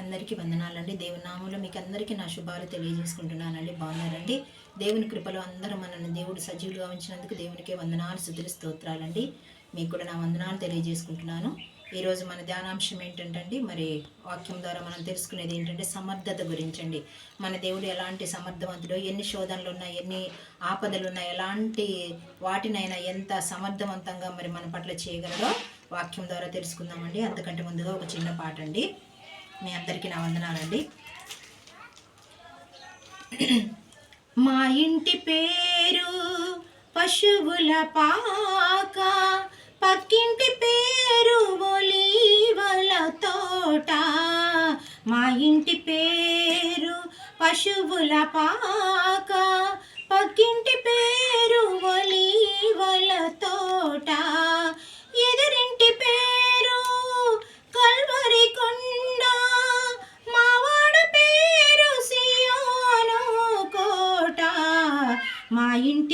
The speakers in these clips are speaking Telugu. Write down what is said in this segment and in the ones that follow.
అందరికీ వందనాలండి. దేవునామంలో మీకు అందరికీ నా శుభాలు తెలియజేసుకుంటున్నానండి. బాగున్నారండి? దేవుని కృపలో అందరూ మనల్ని దేవుడు సజీవులుగా ఉంచినందుకు దేవునికే వందనాలు శుద్ధులు స్తోత్రాలండి. మీకు కూడా నా వందనాలు తెలియజేసుకుంటున్నాను. ఈరోజు మన ధ్యానాంశం ఏంటంటే మరి వాక్యం ద్వారా మనం తెలుసుకునేది ఏంటంటే సమర్థత గురించండి. మన దేవుడు ఎలాంటి సమర్థవంతుడు ఎన్ని శోధనలు ఉన్నాయి ఎన్ని ఆపదలు ఉన్నాయి ఎలాంటి వాటినైనా ఎంత సమర్థవంతంగా మరి మన పట్ల చేయగలరో వాక్యం ద్వారా తెలుసుకుందామండి. అంతకంటే ముందుగా ఒక చిన్న పాట అండి మీ అందరికీ నా వందనాలండి. మా ఇంటి పేరు పశువుల పాక పక్కింటి పేరు ఒలీవల తోట. మా ఇంటి పేరు పశువుల పాక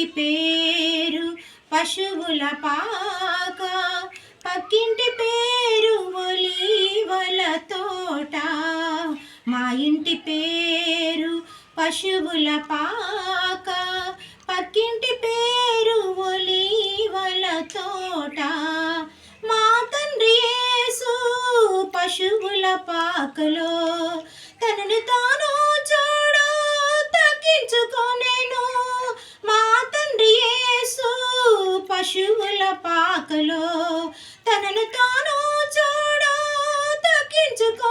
పేరు పశువుల పాక పక్కింటి పేరు ఒలీవల తోట. మా ఇంటి పేరు పశువుల పాక పక్కింటి పేరు ఒలీవల తోట. మా తండ్రి యేసు పశువుల పాకలో తనను తాను చూడు తగ్గించుకో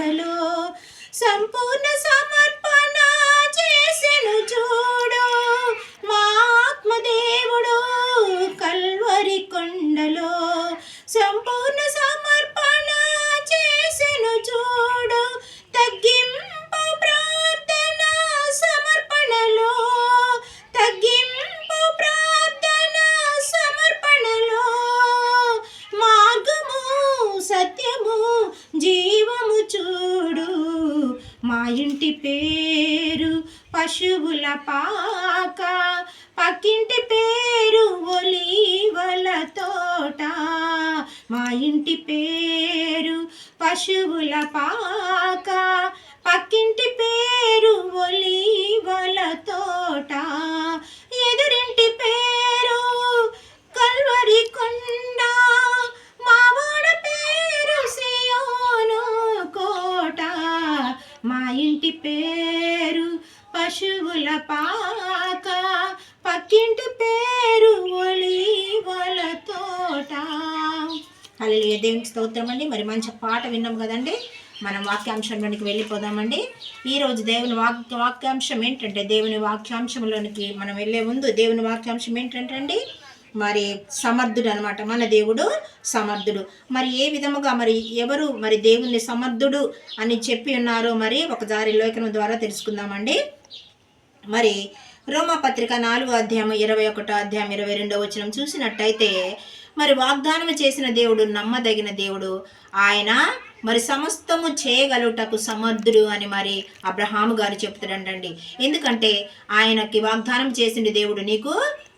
కొండలో సంపూర్ణ పశువుల పాక పక్కింటి పేరు ఒలీవల తోట. మా ఇంటి పేరు పశువుల పాక. హల్లెలూయా దేవునికి స్తోత్రం అండి. మరి మంచి పాట విన్నాం కదండి. మనం వాక్యాంశంలోనికి వెళ్ళిపోదామండి. ఈరోజు దేవుని వాక్ వాక్యాంశం ఏంటంటే దేవుని వాక్యాంశంలోనికి మనం వెళ్ళే ముందు దేవుని వాక్యాంశం ఏంటంటే అండి మరి సమర్థుడు అనమాట మన దేవుడు సమర్థుడు. మరి ఏ విధముగా మరి ఎవరు మరి దేవుణ్ణి సమర్థుడు అని చెప్పి ఉన్నారో మరి ఒకసారి లేఖనం ద్వారా తెలుసుకుందామండి. మరి రోమాపత్రిక నాలుగో అధ్యాయం ఇరవై ఒకటో అధ్యాయం ఇరవై రెండో వచనం చూసినట్టయితే మరి వాగ్దానం చేసిన దేవుడు నమ్మదగిన దేవుడు. ఆయన మరి సమస్తము చేయగలుగుటకు సమర్థుడు అని మరి అబ్రహాము గారు చెప్తాడంటండి. ఎందుకంటే ఆయనకి వాగ్దానం చేసిన దేవుడు నీకు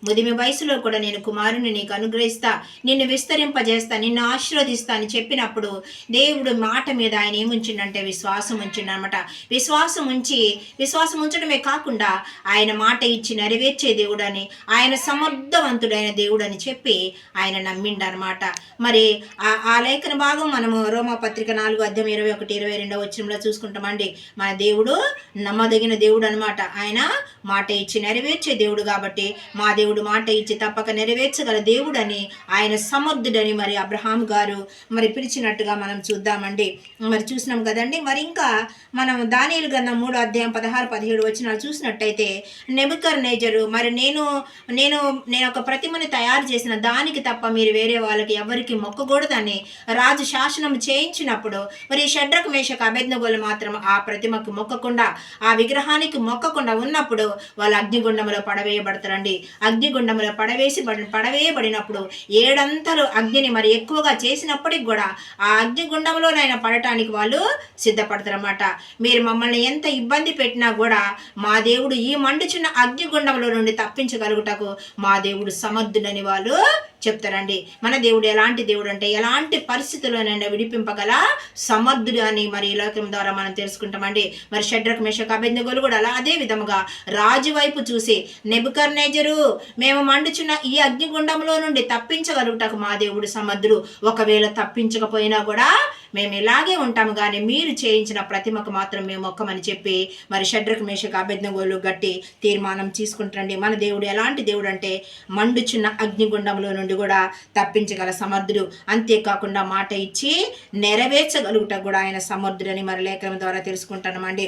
ఉదిమి వయసులో కూడా నేను కుమారుని నీకు అనుగ్రహిస్తా నిన్ను విస్తరింపజేస్తా నిన్ను ఆశీర్వదిస్తా అని చెప్పినప్పుడు దేవుడు మాట మీద ఆయన ఏముంచిండంటే విశ్వాసం ఉంచిండనమాట. విశ్వాసం ఉంచి విశ్వాసం ఉంచడమే కాకుండా ఆయన మాట ఇచ్చి నెరవేర్చే దేవుడు అని ఆయన సమర్థవంతుడైన దేవుడు అని చెప్పి ఆయన నమ్మిండనమాట. మరి ఆ- ఆ లేఖన భాగం మనము రోమా పత్రిక నాలుగు అద్దెం ఇరవై ఒకటి ఇరవై రెండవ వచ్చినంలో చూసుకుంటామండి. మన దేవుడు నమ్మదగిన దేవుడు అనమాట ఆయన మాట ఇచ్చి నెరవేర్చే దేవుడు కాబట్టి మా దేవుడు మాట ఇచ్చి తప్పక నెరవేర్చగల దేవుడని ఆయన సమర్థుడని మరి అబ్రహాం గారు మరి పిలిచినట్టుగా మనం చూద్దామండి. మరి చూసినాం కదండి. మరి ఇంకా మనం దానియులు గన్న మూడు అధ్యాయం పదహారు పదిహేడు వచ్చిన చూసినట్టయితే నెబుకర్ నేజరు మరి నేను నేను నేను ఒక ప్రతిమని తయారు చేసిన దానికి తప్ప మీరు వేరే వాళ్ళకి ఎవరికి మొక్కకూడదని రాజు శాసనం చేయించినప్పుడు మరి షడ్రక మేషకు అభెజ్ఞగోలు మాత్రం ఆ ప్రతిమకు మొక్కకుండా ఆ విగ్రహానికి మొక్కకుండా ఉన్నప్పుడు వాళ్ళు అగ్నిగుండంలో పడవేయబడతారండి. అగ్నిగుండంలో పడవేసి పడవేయబడినప్పుడు ఏడంతలు అగ్నిని మరి ఎక్కువగా చేసినప్పటికి కూడా ఆ అగ్నిగుండంలోనైనా పడటానికి వాళ్ళు సిద్ధపడతారన్నమాట. మీరు మమ్మల్ని ఎంత ఇబ్బంది పెట్టినా కూడా మా దేవుడు ఈ మండుచున్న అగ్నిగుండంలో నుండి తప్పించగలుగుటకు మా దేవుడు సమర్థుడని వాళ్ళు చెప్తారండి. మన దేవుడు ఎలాంటి దేవుడు అంటే ఎలాంటి పరిస్థితుల్లోనైనా విడిపింపగల సమర్థుడు అని మరి ఈ లోకం ద్వారా మనం తెలుసుకుంటామండి. మరి షడ్రక్ మేషక్ అభ్యంగోలు కూడా అలా అదే విధముగా రాజు వైపు చూసి నెబుకర్ నేజరు మేము మండుచున్న ఈ అగ్నిగుండంలో నుండి తప్పించగలుగుటకు మా దేవుడు సమర్థుడు. ఒకవేళ తప్పించకపోయినా కూడా మేము ఇలాగే ఉంటాము కానీ మీరు చేయించిన ప్రతిమకు మాత్రం మేము మొక్కమని చెప్పి మరి షడ్రక్ మేషకు అభ్యర్థంగోలు గట్టి తీర్మానం తీసుకుంటారండి. మన దేవుడు ఎలాంటి దేవుడు అంటే మండుచున్న అగ్నిగుండంలో నుండి కూడా తప్పించగల సమర్థుడు. అంతేకాకుండా మాట ఇచ్చి నెరవేర్చగలుగుట కూడా ఆయన సమర్థుడని మరి లేఖనం ద్వారా తెలుసుకుంటామండి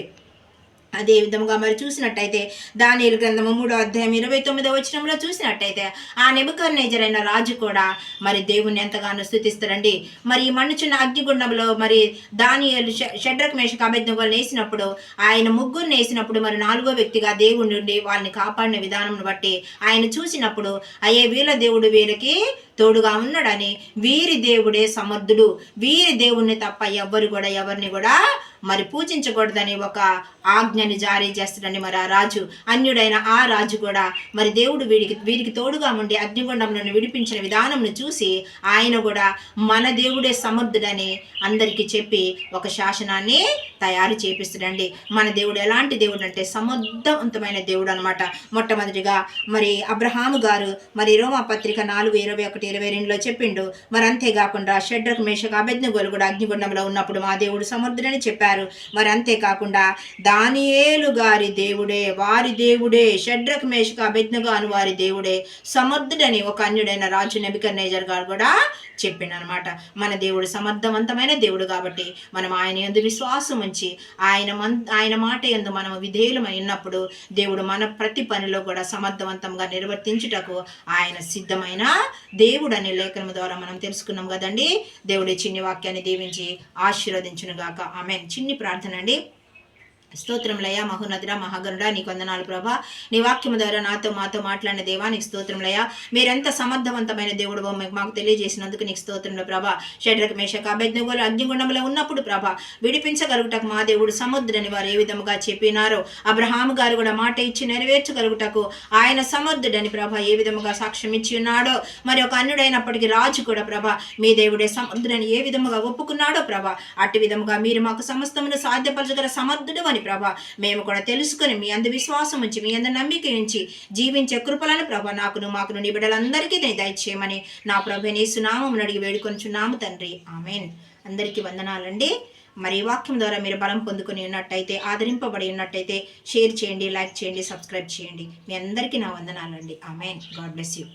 అదే విధముగా మరి చూసినట్టయితే దానియలు గ్రంథము మూడో అధ్యాయం ఇరవై తొమ్మిదో వచనంలో చూసినట్టయితే ఆ నెబుకర్ అయిన రాజు కూడా మరి దేవుణ్ణి ఎంతగానో స్థుతిస్తారండి మరి ఈ మన్నుచున్న అగ్నిగుండంలో మరి దానియలు షడ్రక్ మేషకు అభ్యర్థులు వేసినప్పుడు ఆయన ముగ్గురిని వేసినప్పుడు మరి నాలుగో వ్యక్తిగా దేవుడి నుండి వాళ్ళని కాపాడిన విధానం బట్టి ఆయన చూసినప్పుడు అయ్యే వీళ్ళ దేవుడు వీళ్ళకి తోడుగా ఉన్నాడని వీరి దేవుడే సమర్థుడు. వీరి దేవుణ్ణి తప్ప ఎవ్వరు కూడా ఎవరిని కూడా మరి పూజించకూడదని ఒక ఆజ్ఞని జారీ చేస్తాడని మరి ఆ రాజు అన్యుడైన ఆ రాజు కూడా మరి దేవుడు వీడికి వీరికి తోడుగా ఉండి అగ్నిగుండంలో విడిపించిన విధానంను చూసి ఆయన కూడా మన దేవుడే సమర్థుడని అందరికీ చెప్పి ఒక శాసనాన్ని తయారు చేపిస్తాడండి. మన దేవుడు ఎలాంటి దేవుడు అంటే సమర్థవంతమైన దేవుడు అనమాట మొట్టమొదటిగా మరి అబ్రహాము గారు మరి రోమా పత్రిక నాలుగు ఇరవై ఒకటి ఇరవై రెండులో చెప్పిండు. మరి అంతేకాకుండా షడ్రకు మేషకు అభెజ్ఞగోలు కూడా అగ్నిగుండంలో ఉన్నప్పుడు మా దేవుడు సముద్రుడని చెప్పారు. మరి అంతేకాకుండా దానియేలు గారి దేవుడే వారి దేవుడే షడ్రకు మేషకు అభెజ్ఞగా అను వారి దేవుడే సమర్థుడని ఒక అన్యుడైన రాజు నెబికర్ నేజర్ గారు కూడా చెప్పిండనమాట మన దేవుడు సమర్థవంతమైన దేవుడు కాబట్టి మనం ఆయన ఎందు విశ్వాసం ఉంచి ఆయన మన్ ఆయన మాట ఎందు మనం విధేయులమై ఉన్నప్పుడు దేవుడు మన ప్రతి పనిలో కూడా సమర్థవంతంగా నిర్వర్తించుటకు ఆయన సిద్ధమైన దేవుడు దేవుడు అనే లేఖనం ద్వారా మనం తెలుసుకున్నాం కదండి. దేవుడి చిన్ని వాక్యాన్ని దీవించి ఆశీర్వదించును గాక ఆమె చిన్ని ప్రార్థన అండి. స్తోత్రంలయ మహోన్నతుడ మహాగరుడ నీకు వందనాలు ప్రభా. నీ వాక్యం ద్వారా నాతో మాతో మాట్లాడిన దేవా నీకు స్తోత్రంలయ మీరెంత సమర్థవంతమైన దేవుడు మాకు తెలియజేసినందుకు నీకు స్తోత్రంలో ప్రభా. షడ్రక మేషక అభ్యర్థులు అగ్నిగుండంలో ఉన్నప్పుడు ప్రభా విడిపించగలుగుటకు మా దేవుడు సముద్రని వారు ఏ విధముగా చెప్పినారో అబ్రహాము గారు కూడా మాట ఇచ్చి నెరవేర్చగలుగుటకు ఆయన సముద్రుడని ప్రభ ఏ విధముగా సాక్ష్యం ఇచ్చి ఉన్నాడో మరి ఒక అన్యుడైనప్పటికీ రాజు కూడా ప్రభ మీ దేవుడే సముద్రని ఏ విధముగా ఒప్పుకున్నాడో ప్రభ అట్టి విధముగా మీరు మాకు సమస్తమును సాధ్యపరచగల సమర్థుడు అని ప్రభ. మేము కూడా తెలుసుకుని మీ అందు విశ్వాసం ఉంచి మీ అందు నమ్మిక ఉంచి జీవించే కృపలను ప్రభా నాకును మాకును నీ బిడ్డలందరికీ నేను దయచేయమని నా ప్రభు నీ సునామం అడిగి వేడుకొంచున్నాము తండ్రి. ఆమెన్. అందరికీ వందనాలండి. మరి వాక్యం ద్వారా మీరు బలం పొందుకుని ఉన్నట్టయితే ఆదరింపబడి ఉన్నట్టయితే షేర్ చేయండి లైక్ చేయండి సబ్స్క్రైబ్ చేయండి. మీ అందరికీ నా వందనాలండి. ఆమెన్. God bless you.